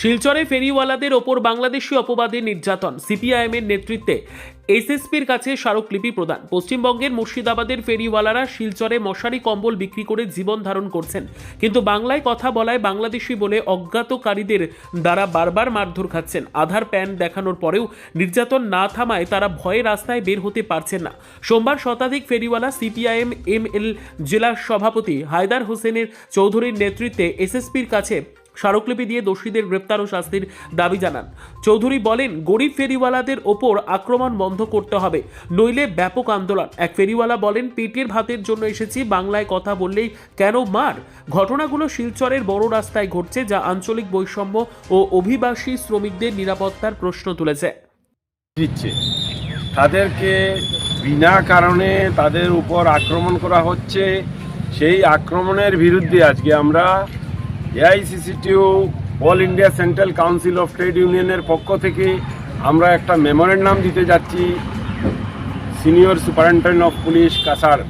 শিলচরে ফেরিওয়ালাদের ওপর বাংলাদেশি অপবাদে নির্যাতন। সিপিআইএমের নেতৃত্বে এসএসপির কাছে স্মারকলিপি প্রদান। পশ্চিমবঙ্গের মুর্শিদাবাদের ফেরিওয়ালারা শিলচরে মশারি কম্বল বিক্রি করে জীবন ধারণ করছেন। কিন্তু বাংলায় কথা বলায় বাংলাদেশি বলে অজ্ঞাতকারীদের দ্বারা বারবার মারধর খাচ্ছেন। আধার প্যান দেখানোর পরেও নির্যাতন না থামায় তারা ভয়ে রাস্তায় বের হতে পারছেন না। সোমবার শতাধিক ফেরিওয়ালা সিপিআইএম এম এল জেলা সভাপতি হায়দার হোসেনের চৌধুরীর নেতৃত্বে এসএসপির কাছে স্মারকলিপি দিয়ে দোষীদের গ্রেপ্তার ও শাস্তির দাবি জানান। চৌধুরী বলেন, গরিব ফেরিওয়ালাদের ওপর আক্রমণ বন্ধ করতে হবে, নইলে ব্যাপক আন্দোলন। এক ফেরিওয়ালা বলেন, পেটের ভাতের জন্য এসেছি, বাংলায় কথা বললেই কেন মার? ঘটনাগুলো শিলচরের বড় রাস্তায় ঘটছে যা আঞ্চলিক বৈষম্য ও অভিবাসী শ্রমিকদের নিরাপত্তার প্রশ্ন তুলেছে। দিচ্ছে। তাদেরকে বিনা কারণে তাদের উপর আক্রমণ করা হচ্ছে। সেই আক্রমণের বিরুদ্ধে আজকে আমরা AICCTU all India central council of trade ইউনিয়নের পক্ষ থেকে আমরা একটা মেমোরেন্ডাম দিতে যাচ্ছি সিনিয়র সুপারিনটেন্ডেন্ট অফ পুলিশ কাসার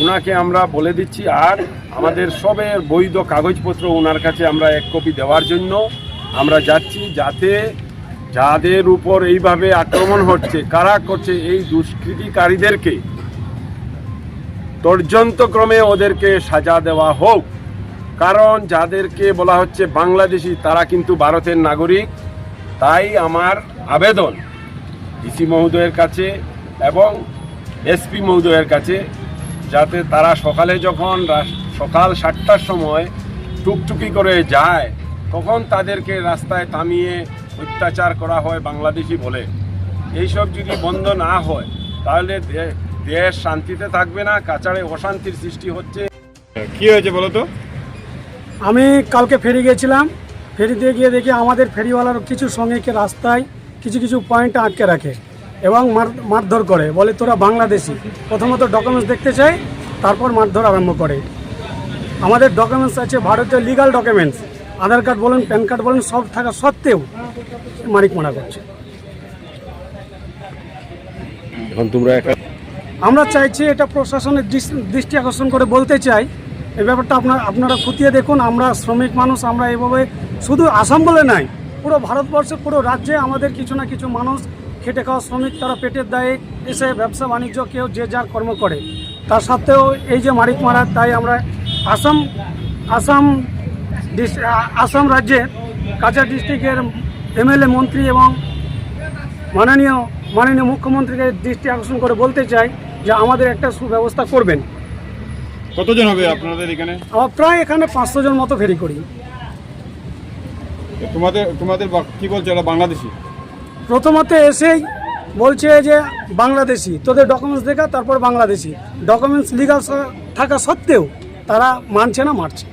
ওনাকে আমরা বলে দিচ্ছি, আর আমাদের সবের বৈধ কাগজপত্র ওনার কাছে আমরা এক কপি দেওয়ার জন্য আমরা যাচ্ছি যাতে যাদের উপর এইভাবে আক্রমণ হচ্ছে, কারা করছে এই দুষ্কৃতিকারীদেরকে তর্জন্তক্রমে ওদেরকে সাজা দেওয়া হোক। কারণ যাদেরকে বলা হচ্ছে বাংলাদেশি, তারা কিন্তু ভারতের নাগরিক। তাই আমার আবেদন ডিসি মহোদয়ের কাছে এবং এসপি মহোদয়ের কাছে, যাতে তারা সকালে যখন সকাল সাতটার সময় টুকটুকি করে যায়, তখন তাদেরকে রাস্তায় থামিয়ে অত্যাচার করা হয় বাংলাদেশি বলে। এইসব যদি বন্ধ না হয়, তাহলে দেশ শান্তিতে থাকবে না কাছাড়ে অশান্তির সৃষ্টি হচ্ছে। কি হয়েছে বলো তো? আমি কালকে ফেরি গেছিলাম। ফেরিতে গিয়ে দেখি আমাদের ফেরিওয়ালার কিছু শ্রমিককে রাস্তায় কিছু কিছু পয়েন্ট আটকে রাখে এবং মার মারধর করে। বলে তোরা বাংলাদেশি। প্রথমত ডকুমেন্টস দেখতে চাই তারপর মারধর আরম্ভ করে। আমাদের ডকুমেন্টস আছে ভারতের লিগাল ডকুমেন্টস আধার কার্ড বলেন প্যান কার্ড বলেন সব থাকা সত্ত্বেও মারিক মারা করছে। এখন তোমরা আমরা চাইছি এটা প্রশাসনের দৃষ- দৃষ্টি আকর্ষণ করে বলতে চাই এই ব্যাপারটা আপনার, আপনারা খতিয়ে দেখুন, আমরা শ্রমিক মানুষ, আমরা এভাবে শুধু আসাম বলে নাই, পুরো ভারতবর্ষে, পুরো রাজ্যে আমাদের কিছু না কিছু মানুষ খেটে খাওয়া শ্রমিক, তারা পেটের দায়ে এসে ব্যবসা, বাণিজ্য, কেউ যে যার কর্ম করে। তার সত্ত্বেও এই যে মারিক মারা তাই আমরা আসাম আসাম আসাম রাজ্যের কাছাড় ডিস্ট্রিক্টের এমএলএ মন্ত্রী এবং মাননীয় মাননীয় মুখ্যমন্ত্রীকে দৃষ্টি আকর্ষণ করে বলতে চাই যে আমাদের একটা সুব্যবস্থা করবেন। কতজন হবে আপনাদের এখানে? আমরা প্রায় এখানে পাঁচশো জন মতো ফেরি করি। তোমাদের তোমাদের বা- কি বলছে ওরা বাংলাদেশি? প্রথমত এসেই বলছে যে বাংলাদেশি। তোদের ডকুমেন্টস দেখা তারপর বাংলাদেশি। ডকুমেন্টস লিগাল থাকা সত্ত্বেও তারা মানছে না মারছে।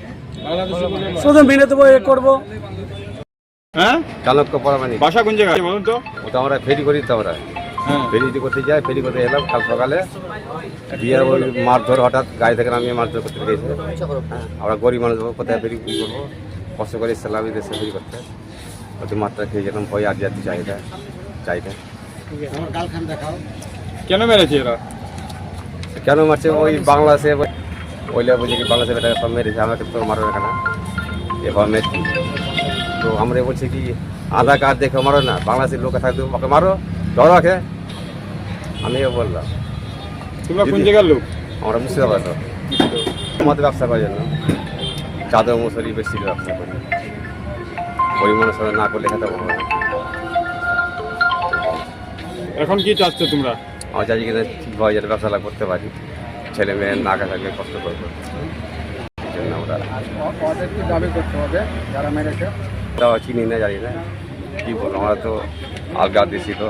শুধু মেনে দেবো এ করব। হ্যাঁ? চালক্য পরামানিক। বাসা কোন জায়গায় বলুন তো? ওটা আমরা ফেরি করি তো আমরা। হ্যাঁ। ফেরি করতে যাই ফেরি করতে এলাম কাল সকালে। দিয়ে ওই মারধর হঠাৎ গাড়ি থেকে নামিয়ে মারধর করতে হ্যাঁ, আমরা গরিব মানুষ কোথায় ফেরি কি করব? কষ্ট করে ইসলাম আমি দেশে ফেরি করতে। ওই মাত্রা খেয়ে যেতাম ভয় আর যাতে চাহিদা চাহিদা কেন মেরেছে এরা? কেন মারছে? ওই বাংলাদেশে ওইলে বলছে কি বাংলাদেশে বেটা সব মেরেছে আমাকে তো মারো না এবার মেরেছি। তো আমরা বলছি কি আধার কার্ড দেখে মারো না বাংলাদেশের লোক থাকবে ওকে মারো ধরো আমিও বললাম। তোমরা কোন জায়গার লোক? আমরা মুর্শিদাবাদ আমাদের ব্যবসা করার জন্য। চাদর মশারি বেশি ব্যবসা করি। গরিব মানুষ না করলে খেতে পারব না। এখন কি চাচ্ছ তোমরা? আমার চাষি কিনা ঠিকভাবে যাতে ব্যবসাটা করতে পারি। ছেলে মেয়ে না থাকলে কষ্ট করব। আমরা চিনি না জানি না। কি বলব? আমরা তো আলগা দেশি তো